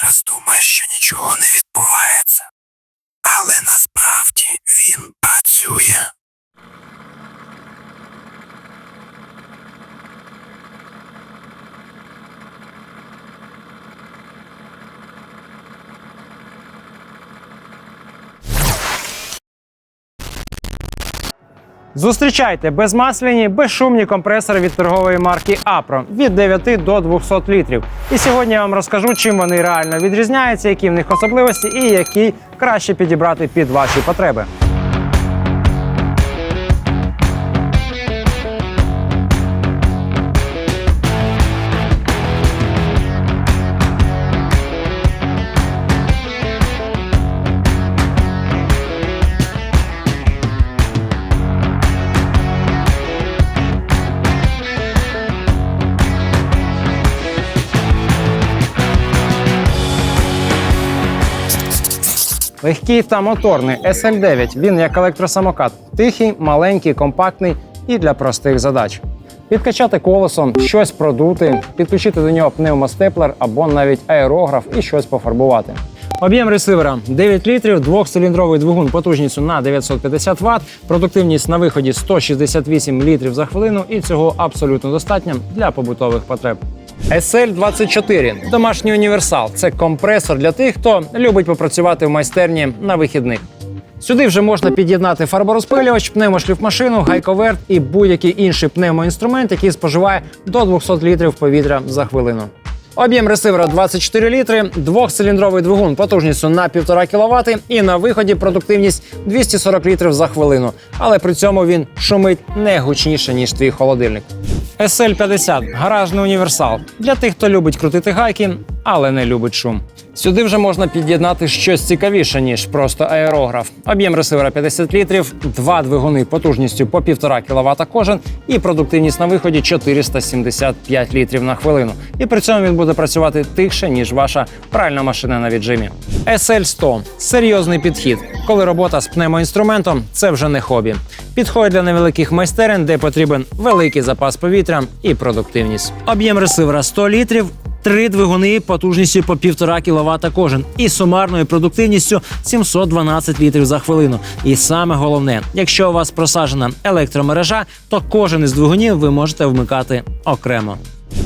зараз думає, що нічого не відбувається. Але насправді він працює. Зустрічайте безмасляні, безшумні компресори від торгової марки Апро від 9 до 200 літрів. І сьогодні я вам розкажу, чим вони реально відрізняються, які в них особливості і які краще підібрати під ваші потреби. Легкий та моторний SL9. Він як електросамокат. Тихий, маленький, компактний і для простих задач. Підкачати колесом, щось продути, підключити до нього пневмостеплер або навіть аерограф і щось пофарбувати. Об'єм ресивера 9 літрів, двохциліндровий двигун потужністю на 950 Вт, продуктивність на виході 168 літрів за хвилину, і цього абсолютно достатньо для побутових потреб. SL24 – домашній універсал. Це компресор для тих, хто любить попрацювати в майстерні на вихідних. Сюди вже можна під'єднати фарборозпилювач, пневмошліфмашину, гайковерт і будь-який інший пневмоінструмент, який споживає до 200 літрів повітря за хвилину. Об'єм ресивера 24 літри, двохциліндровий двигун потужністю на 1,5 кВт і на виході продуктивність 240 літрів за хвилину. Але при цьому він шумить не гучніше, ніж твій холодильник. SL50 – гаражний універсал. Для тих, хто любить крутити гайки, але не любить шум. Сюди вже можна під'єднати щось цікавіше, ніж просто аерограф. Об'єм ресивера 50 літрів, два двигуни потужністю по 1,5 кВт кожен і продуктивність на виході 475 літрів на хвилину. І при цьому він буде працювати тихше, ніж ваша пральна машина на віджимі. SL100 – серйозний підхід. Коли робота з пневмоінструментом це вже не хобі. Підходить для невеликих майстерень, де потрібен великий запас повітря і продуктивність. Об'єм ресивера 100 літрів. Три двигуни потужністю по 1,5 кВт кожен і сумарною продуктивністю 712 літрів за хвилину. І саме головне, якщо у вас просаджена електромережа, то кожен із двигунів ви можете вмикати окремо.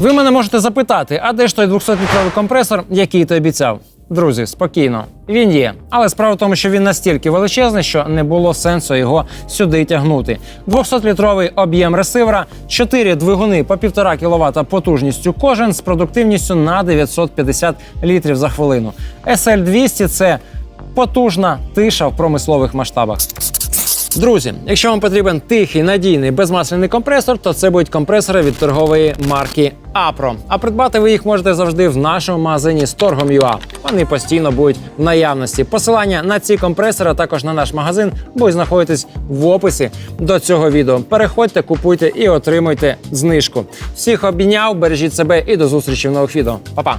Ви мене можете запитати, а де ж той 200-літровий компресор, який ти обіцяв? Друзі, спокійно, він є. Але справа в тому, що він настільки величезний, що не було сенсу його сюди тягнути. 200-літровий об'єм ресивера, 4 двигуни по 1,5 кВт потужністю кожен з продуктивністю на 950 літрів за хвилину. SL200 – це потужна тиша в промислових масштабах. Друзі, якщо вам потрібен тихий, надійний, безмасляний компресор, то це будуть компресори від торгової марки Apro. А придбати ви їх можете завжди в нашому магазині з торгом.ua. Вони постійно будуть в наявності. Посилання на ці компресори, а також на наш магазин, будуть знаходитись в описі до цього відео. Переходьте, купуйте і отримуйте знижку. Всіх обійняв, бережіть себе і до зустрічі в нових відео. Па-па!